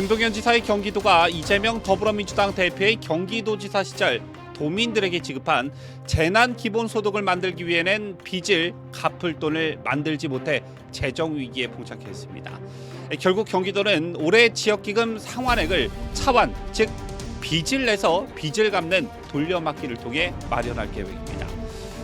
김동연 지사의 경기도가 이재명 더불어민주당 대표의 경기도지사 시절 도민들에게 지급한 재난 기본소득을 만들기 위해 낸 빚을 갚을 돈을 만들지 못해 재정 위기에 봉착했습니다. 결국 경기도는 올해 지역기금 상환액을 차환, 즉 빚을 내서 빚을 갚는 돌려막기를 통해 마련할 계획입니다.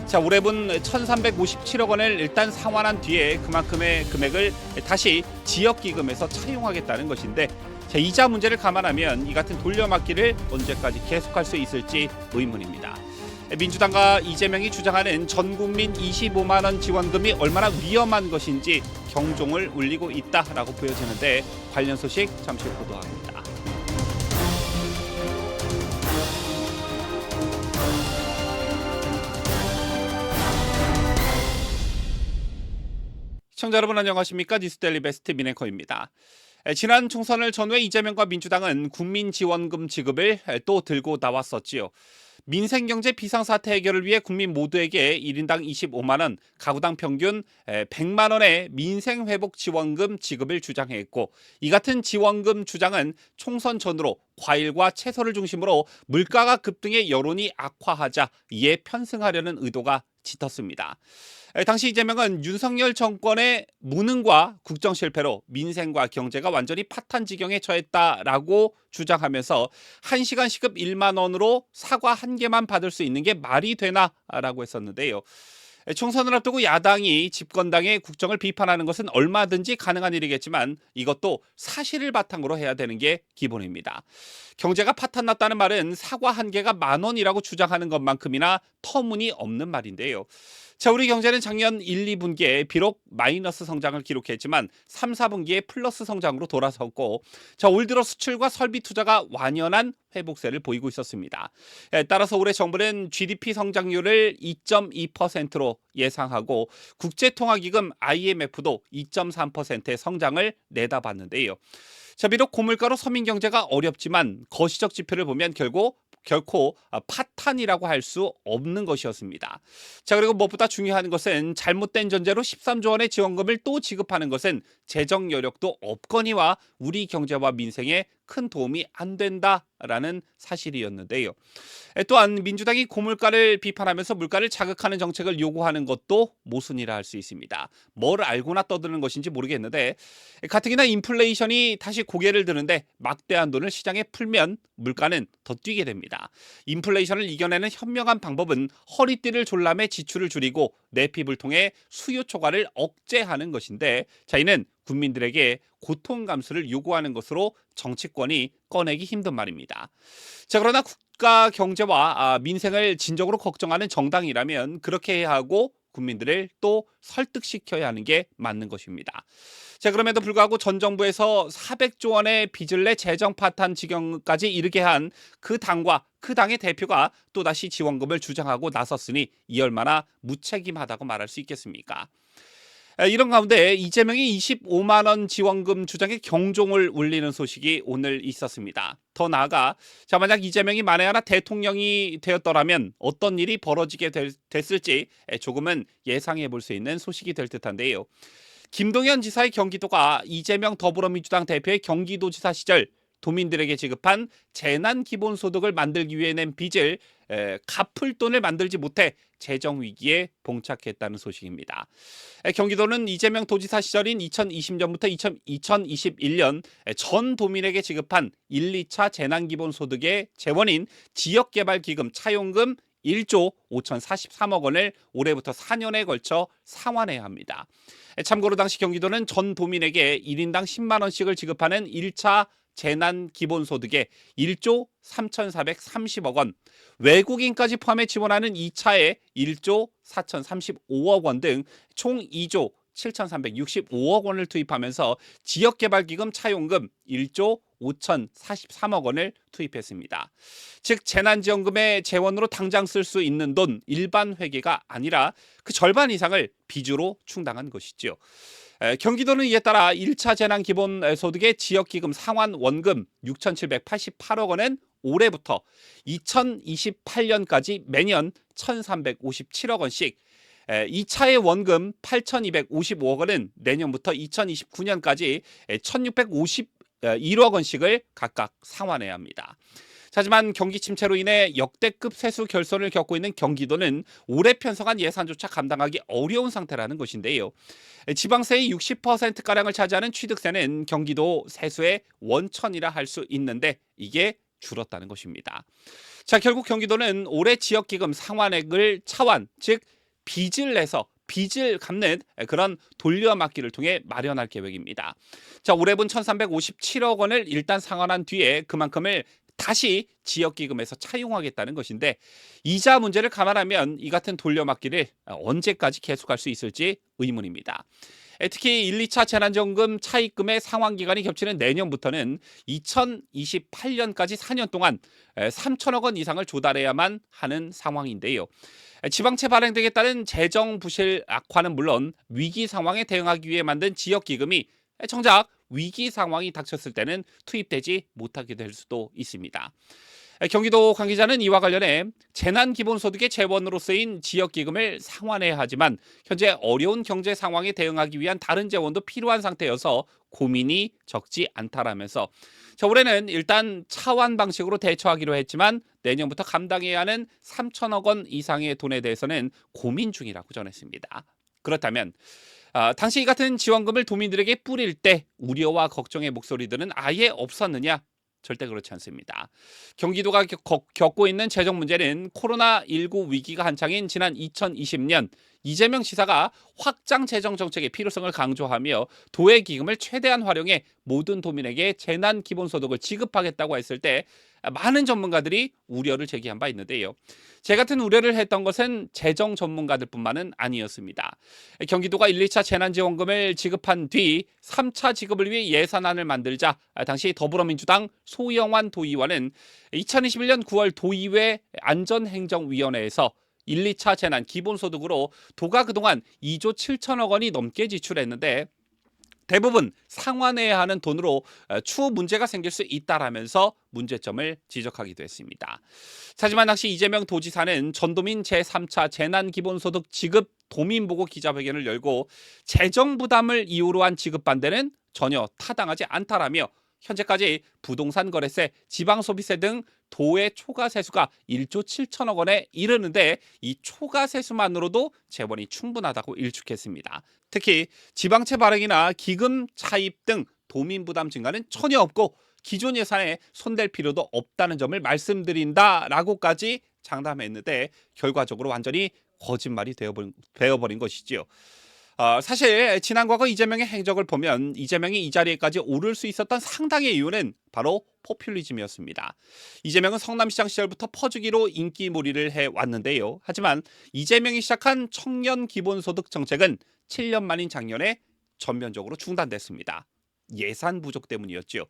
자, 올해분 1,357억 원을 일단 상환한 뒤에 그만큼의 금액을 다시 지역기금에서 차용하겠다는 것인데 자, 이자 문제를 감안하면 이 같은 돌려막기를 언제까지 계속할 수 있을지 의문입니다. 민주당과 이재명이 주장하는 전 국민 25만 원 지원금이 얼마나 위험한 것인지 경종을 울리고 있다라고 보여지는데 관련 소식 잠시 후 보도합니다. 시청자 여러분 안녕하십니까 뉴스데일리 베스트 미네커입니다. 에, 지난 총선을 전후해 이재명과 민주당은 국민지원금 지급을 에, 또 들고 나왔었지요. 민생경제 비상사태 해결을 위해 국민 모두에게 1인당 25만 원, 가구당 평균 에, 100만 원의 민생회복 지원금 지급을 주장했고 이 같은 지원금 주장은 총선 전으로 과일과 채소를 중심으로 물가가 급등해 여론이 악화하자 이에 편승하려는 의도가 짙었습니다. 에, 당시 이재명은 윤석열 정권의 무능과 국정 실패로 민생과 경제가 완전히 파탄 지경에 처했다라고 주장하면서 1시간 시급 1만 원으로 사과 한 개만 받을 수 있는 게 말이 되나라고 했었는데요. 에, 총선을 앞두고 야당이 집권당의 국정을 비판하는 것은 얼마든지 가능한 일이겠지만 이것도 사실을 바탕으로 해야 되는 게 기본입니다. 경제가 파탄났다는 말은 사과 한 개가 만 원이라고 주장하는 것만큼이나 터무니없는 말인데요. 자, 우리 경제는 작년 1, 2분기에 비록 마이너스 성장을 기록했지만 3, 4분기에 플러스 성장으로 돌아섰고 자, 올 들어 수출과 설비 투자가 완연한 회복세를 보이고 있었습니다. 에, 따라서 올해 정부는 GDP 성장률을 2.2%로 예상하고 국제통화기금 IMF도 2.3%의 성장을 내다봤는데요. 자, 비록 고물가로 서민 경제가 어렵지만 거시적 지표를 보면 결국 결코 아, 파탄이라고 할 수 없는 것이었습니다. 자, 그리고 무엇보다 중요한 것은 잘못된 전제로 13조 원의 지원금을 또 지급하는 것은 재정 여력도 없거니와 우리 경제와 민생에 큰 도움이 안 된다라는 사실이었는데요. 에, 또한 민주당이 고물가를 비판하면서 물가를 자극하는 정책을 요구하는 것도 모순이라 할 수 있습니다. 뭘 알고나 떠드는 것인지 모르겠는데 에, 가뜩이나 인플레이션이 다시 고개를 드는데 막대한 돈을 시장에 풀면 물가는 더 뛰게 됩니다. 인플레이션을 이겨내는 현명한 방법은 허리띠를 졸라매 지출을 줄이고 내핍을 통해 수요 초과를 억제하는 것인데 자 이는 국민들에게 고통 감수를 요구하는 것으로 정치권이 꺼내기 힘든 말입니다. 자 그러나 국가 경제와 아, 민생을 진정으로 걱정하는 정당이라면 그렇게 해야 하고 국민들을 또 설득시켜야 하는 게 맞는 것입니다. 자 그럼에도 불구하고 전 정부에서 400조 원의 빚을 내 재정 파탄 지경까지 이르게 한 그 당과 그 당의 대표가 또다시 지원금을 주장하고 나섰으니 이 얼마나 무책임하다고 말할 수 있겠습니까? 에, 이런 가운데 이재명이 25만 원 지원금 주장에 경종을 울리는 소식이 오늘 있었습니다. 더 나아가 자 만약 이재명이 만에 하나 대통령이 되었더라면 어떤 일이 벌어지게 될- 됐을지 에, 조금은 예상해 볼 수 있는 소식이 될 듯한데요. 김동연 지사의 경기도가 이재명 더불어민주당 대표의 경기도지사 시절 도민들에게 지급한 재난 기본소득을 만들기 위해 낸 빚을 에, 갚을 돈을 만들지 못해 재정 위기에 봉착했다는 소식입니다. 에, 경기도는 이재명 도지사 시절인 2020년부터 2021년 전 도민에게 지급한 1, 2차 재난 기본소득의 재원인 지역개발기금 차용금 1조 5,043억 원을 올해부터 4년에 걸쳐 상환해야 합니다. 에, 참고로 당시 경기도는 전 도민에게 1인당 10만 원씩을 지급하는 1차 재난 기본소득에 1조 3,430억 원, 외국인까지 포함해 지원하는 2차에 1조 4,035억 원 등 총 2조 7,365억 원을 투입하면서 지역개발기금 차용금 1조 5,043억 원을 투입했습니다. 즉 재난지원금의 재원으로 당장 쓸 수 있는 돈 일반 회계가 아니라 그 절반 이상을 빚으로 충당한 것이죠. 에, 경기도는 이에 따라 1차 재난 기본 소득의 지역기금 상환 원금 6,788억 원은 올해부터 2028년까지 매년 1,357억 원씩 2차의 원금 8,255억 원은 내년부터 2029년까지 1,650 1억 원씩을 각각 상환해야 합니다. 하지만 경기 침체로 인해 역대급 세수 결손을 겪고 있는 경기도는 올해 편성한 예산조차 감당하기 어려운 상태라는 것인데요. 지방세의 60%가량을 차지하는 취득세는 경기도 세수의 원천이라 할 수 있는데 이게 줄었다는 것입니다. 자, 결국 경기도는 올해 지역기금 상환액을 차환, 즉 빚을 내서 빚을 갚는 그런 돌려막기를 통해 마련할 계획입니다. 자, 올해분 1,357억 원을 일단 상환한 뒤에 그만큼을 다시 지역기금에서 차용하겠다는 것인데 이자 문제를 감안하면 이 같은 돌려막기를 언제까지 계속할 수 있을지 의문입니다. 특히 1, 2차 재난지원금 차입금의 상환 기간이 겹치는 내년부터는 2028년까지 4년 동안 3천억 원 이상을 조달해야만 하는 상황인데요. 지방채 발행되에 따른 재정 부실 악화는 물론 위기 상황에 대응하기 위해 만든 지역 기금이 정작 위기 상황이 닥쳤을 때는 투입되지 못하게 될 수도 있습니다. 경기도 관계자는 이와 관련해 재난 기본소득의 재원으로 쓰인 지역 기금을 상환해야 하지만 현재 어려운 경제 상황에 대응하기 위한 다른 재원도 필요한 상태여서 고민이 적지 않다라면서 자, 올해는 일단 차환 방식으로 대처하기로 했지만 내년부터 감당해야 하는 3천억 원 이상의 돈에 대해서는 고민 중이라고 전했습니다. 그렇다면 아, 당시 이 같은 지원금을 도민들에게 뿌릴 때 우려와 걱정의 목소리들은 아예 없었느냐? 절대 그렇지 않습니다. 경기도가 겪- 겪고 있는 재정 문제는 코로나19 위기가 한창인 지난 2020년 이재명 지사가 확장 재정 정책의 필요성을 강조하며 도의 기금을 최대한 활용해 모든 도민에게 재난 기본소득을 지급하겠다고 했을 때 많은 전문가들이 우려를 제기한 바 있는데요. 제 같은 우려를 했던 것은 재정 전문가들뿐만은 아니었습니다. 경기도가 1, 2차 재난지원금을 지급한 뒤 3차 지급을 위해 예산안을 만들자 당시 더불어민주당 소영환 도의원은 2021년 9월 도의회 안전행정위원회에서 1, 2차 재난 기본소득으로 도가 그동안 2조 7천억 원이 넘게 지출했는데 대부분 상환해야 하는 돈으로 어, 추후 문제가 생길 수 있다라면서 문제점을 지적하기도 했습니다. 하지만 당시 이재명 도지사는 전도민 제3차 재난기본소득 지급 도민보고 기자회견을 열고 재정 부담을 이유로 한 지급 반대는 전혀 타당하지 않다라며 현재까지 부동산 거래세, 지방 소비세 등 도의 초과 세수가 1조 7천억 원에 이르는데 이 초과 세수만으로도 재원이 충분하다고 일축했습니다. 특히 지방채 발행이나 기금 차입 등 도민 부담 증가는 전혀 없고 기존 예산에 손댈 필요도 없다는 점을 말씀드린다라고까지 장담했는데 결과적으로 완전히 거짓말이 되어버린, 되어버린 것이지요. 어, 사실 지난 과거 이재명의 행적을 보면 이재명이 이 자리에까지 오를 수 있었던 상당의 이유는 바로 포퓰리즘이었습니다. 이재명은 성남시장 시절부터 퍼주기로 인기몰이를 해왔는데요. 하지만 이재명이 시작한 청년 기본소득 정책은 7년 만인 작년에 전면적으로 중단됐습니다. 예산 부족 때문이었죠.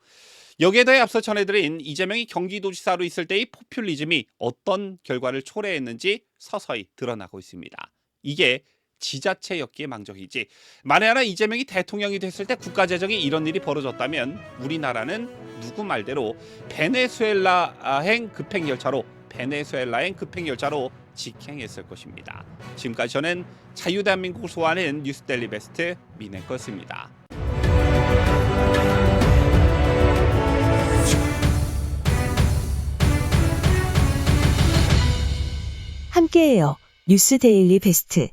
여기에 더해 앞서 전해드린 이재명이 경기도지사로 있을 때의 포퓰리즘이 어떤 결과를 초래했는지 서서히 드러나고 있습니다. 이게 지자체였기에 망정이지. 만에 하나 이재명이 대통령이 됐을 때 국가 재정에 이런 일이 벌어졌다면 우리나라는 누구 말대로 베네수엘라행 급행 열차로 베네수엘라행 급행 열차로 직행했을 것입니다. 지금까지 저는 자유대한민국을 소화하는 뉴스델리 베스트 민혜거였습니다. 함께해요. 뉴스 데일리 베스트.